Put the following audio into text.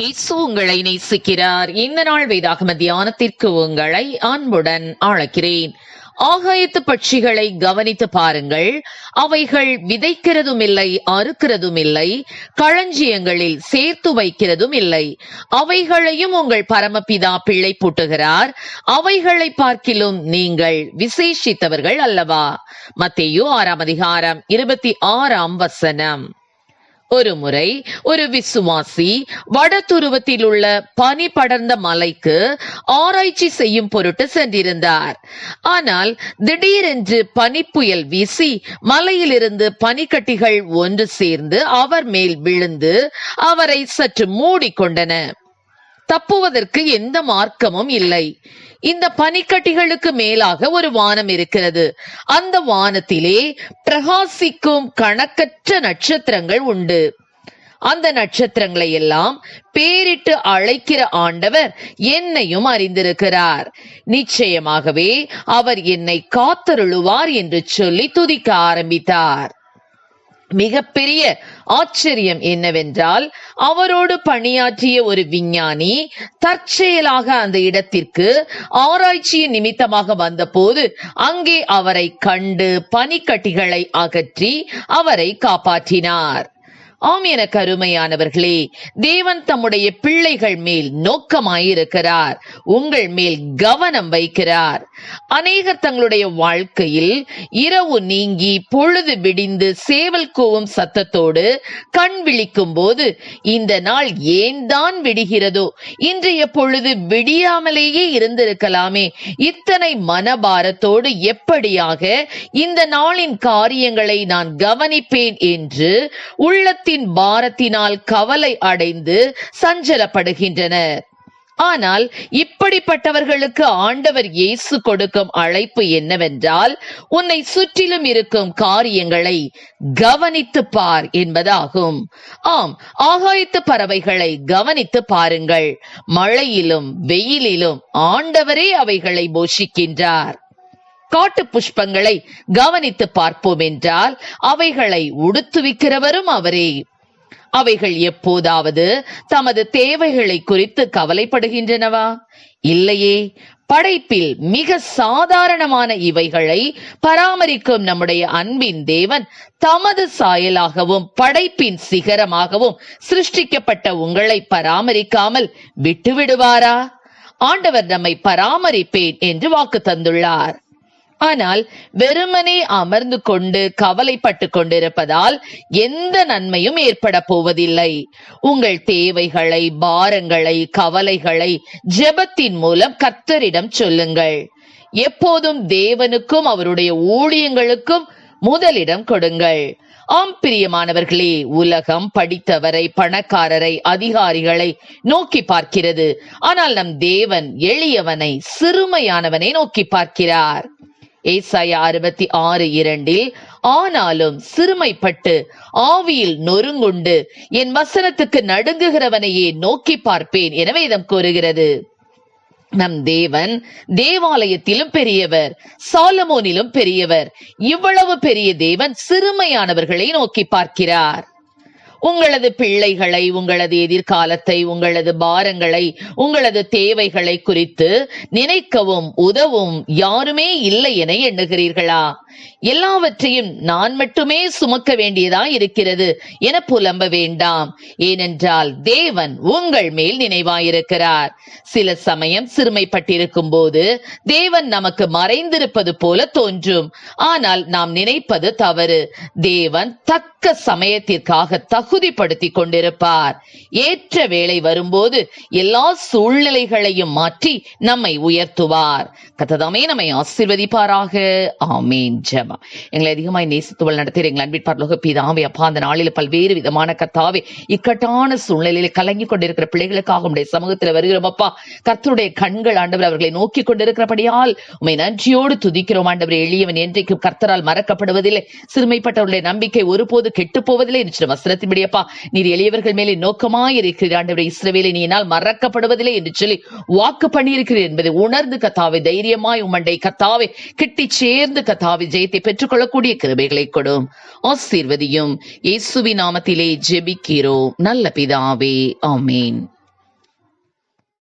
இயேசு உங்களை நேசிக்கிறார். இந்த நாள் வேதாகம தியானத்திற்கு உங்களை அன்புடன் அழைக்கிறேன். ஆகாயத்து பட்சிகளை கவனித்து பாருங்கள். அவைகள் விதைக்கிறதும் இல்லை அறுக்கிறதும் இல்லை களஞ்சியங்களில் சேர்த்து வைக்கிறதும் இல்லை அவைகளையும் உங்கள் பரமபிதா பிள்ளை பூட்டுகிறார். அவைகளை பார்க்கிலும் நீங்கள் விசேஷித்தவர்கள் அல்லவா? மத்தேயு ஆறாம் அதிகாரம் இருபத்தி ஆறாம் வசனம். ஒருமுறை ஒரு விசுவாசி வடதுருவத்தில் உள்ள பனி படர்ந்த மலைக்கு ஆராய்ச்சி செய்யும் பொருட்டு சென்றிருந்தார். ஆனால் திடீரென்று பனிப்புயல் வீசி மலையிலிருந்து பனிக்கட்டிகள் ஒன்று சேர்ந்து அவர் மேல் விழுந்து அவரை சற்று மூடிக்கொண்டன. தப்புவதற்கு எந்த மார்க்கமும் இல்லை. இந்த பனிக்கட்டிகளுக்கு மேலாக ஒரு வானம் இருக்கிறது. அந்த வானத்திலே பிரகாசிக்கும் கணக்கற்ற நட்சத்திரங்கள் உண்டு. அந்த நட்சத்திரங்களை எல்லாம் பேரிட்டு அழைக்கிற ஆண்டவர் என்னையும் அறிந்திருக்கிறார். நிச்சயமாகவே அவர் என்னை காத்தருளுவார் என்று சொல்லி துதிக்க ஆரம்பித்தார். மிகப்பெரிய ஆச்சரியம் என்னவென்றால் அவரோடு பணியாற்றிய ஒரு விஞ்ஞானி தற்செயலாக அந்த இடத்திற்கு ஆராய்ச்சியின் நிமித்தமாக வந்தபோது அங்கே அவரை கண்டு பனிக்கட்டிகளை அகற்றி அவரை காப்பாற்றினார். ஆம் என கருமையானவர்களே தேவன் தம்முடைய பிள்ளைகள் மேல் நோக்கமாயிருக்கிறார். உங்கள் மேல் கவனம் வைக்கிறார். அநேகர் தங்களுடைய வாழ்க்கையில் இரவு நீங்கி பொழுது விடிந்து சேவல் கூவும் சத்தத்தோடு கண் விழிக்கும் போது இந்த நாள் ஏன் தான் விடுகிறதோ? இன்றைய பொழுது விடியாமலேயே இருந்திருக்கலாமே. இத்தனை மனபாரத்தோடு எப்படியாக இந்த நாளின் காரியங்களை நான் கவனிப்பேன் என்று உள்ளத்தின் பாரத்தினால் கவலை அடைந்து சஞ்சலப்படுகின்றனர். ஆனால் இப்படிப்பட்டவர்களுக்கு ஆண்டவர் இயேசு கொடுக்கும் அழைப்பு என்னவென்றால் உன்னை சுற்றிலும் இருக்கும் காரியங்களை கவனித்து பார் என்பதாகும். ஆம் ஆகாயத்து பறவைகளை கவனித்து பாருங்கள். மழையிலும் வெயிலிலும் ஆண்டவரே அவைகளை போஷிக்கின்றார். காட்டு புஷ்பங்களை கவனித்து பார்ப்போம் என்றால் அவைகளை உடுத்துவிக்கிறவரும் அவரே. அவைகள் எப்போதாவது தமது தேவைகளை குறித்து கவலைப்படுகின்றனவா? இல்லையே படைப்பில் மிக சாதாரணமான இவைகளை பராமரிக்கும் நம்முடைய அன்பின் தேவன் தமது சாயலாகவும் படைப்பின் சிகரமாகவும் சிருஷ்டிக்கப்பட்ட உங்களை பராமரிக்காமல் விட்டுவிடுவாரா? ஆண்டவர் நம்மை பராமரிப்பேன் என்று வாக்கு தந்துள்ளார். ஆனால் வெறுமனே அமர்ந்து கொண்டு கவலைப்பட்டு கொண்டிருப்பதால் எந்த நன்மையும் ஏற்பட போவதில்லை. உங்கள் தேவைகளை பாரங்களை கவலைகளை ஜெபத்தின் மூலம் கத்தரிடம் சொல்லுங்கள். எப்போதும் தேவனுக்கும் அவருடைய ஊழியங்களுக்கும் முதலிடம் கொடுங்கள். ஆம் பிரியமானவர்களே உலகம் படித்தவரை பணக்காரரை அதிகாரிகளை நோக்கி பார்க்கிறது. ஆனால் நம் தேவன் எளியவனை சிறுமையானவனை நோக்கி பார்க்கிறார். ஏசாயா அறுபத்தி ஆறு இரண்டில் ஆனாலும் சிறுமைப்பட்டு ஆவியில் நொறுங்குண்டு என் வசனத்துக்கு நடுங்குகிறவனையே நோக்கி பார்ப்பேன் என வேதம் கூறுகிறது. நம் தேவன் தேவாலயத்திலும் பெரியவர் சாலமோனிலும் பெரியவர் இவ்வளவு பெரிய தேவன் சிறுமையானவர்களை நோக்கி பார்க்கிறார். உங்களது பிள்ளைகளை உங்களது எதிர்காலத்தை உங்களது பாரங்களை உங்களது தேவைகளை குறித்து நினைக்கவும் உதவும் யாருமே இல்லை என எண்ணுகிறீர்களா? எல்லாவற்றையும் நான் மட்டுமே சுமக்க வேண்டியதா இருக்கிறது என புலம்ப வேண்டாம். ஏனென்றால் தேவன் உங்கள் மேல் நினைவாயிருக்கிறார். சில சமயம் சிறுமைப்பட்டிருக்கும் போது தேவன் நமக்கு மறைந்திருப்பது போல தோன்றும். ஆனால் நாம் நினைப்பது தவறு. தேவன் தக்க சமயத்திற்காக தகு தகுதிப்படுத்தி கொண்டிருப்பார் ஏற்ற வேலை வரும்போது எல்லா சூழ்நிலைகளையும் மாற்றி நம்மை உயர்த்துவார். கத்ததாமே நம்மை ஆசிர்வதிப்பாராக. ஆமேன். ஜபம். எங்களை அதிகமாய் நேசித்துவள் நடத்துகிற எங்கள் அன்பின் பரலோக பிதாவே அப்பா அந்த நாளில் பல்வேறு விதமான கத்தாவே இக்கட்டான சூழ்நிலையில் கலங்கி கொண்டிருக்கிற பிள்ளைகளுக்காக உடைய சமூகத்தில் வருகிறோம் அப்பா. கர்த்தருடைய கண்கள் ஆண்டவர் அவர்களை நோக்கி கொண்டிருக்கிறபடியால் உண்மை நன்றியோடு துதிக்கிறோம் ஆண்டவர். எளியவன் என்றைக்கும் கர்த்தரால் மறக்கப்படுவதில்லை. சிறுமைப்பட்டவருடைய நம்பிக்கை ஒருபோது கெட்டு போவதில்லை. என்று வசனத்தின்படியப்பா நீர் எளியவர்கள் மேலே நோக்கமாய் இருக்கிற இஸ்ரவேலை நீ என்னால் மறக்கப்படுவதில்லை என்று சொல்லி வாக்கு பண்ணியிருக்கிறீர் என்பதை உணர்ந்து கத்தாவை தைரியமாய் உமண்டை கத்தாவை கிட்டி சேர்ந்து கத்தாவை ஜெயத்தை பெற்றுக்கொள்ளக்கூடிய கிருபைகளை கொடும். ஆசீர்வதியும். இயேசுவி நாமத்திலே ஜெபிக்கிறோம். நல்ல பிதாவே ஆமீன்.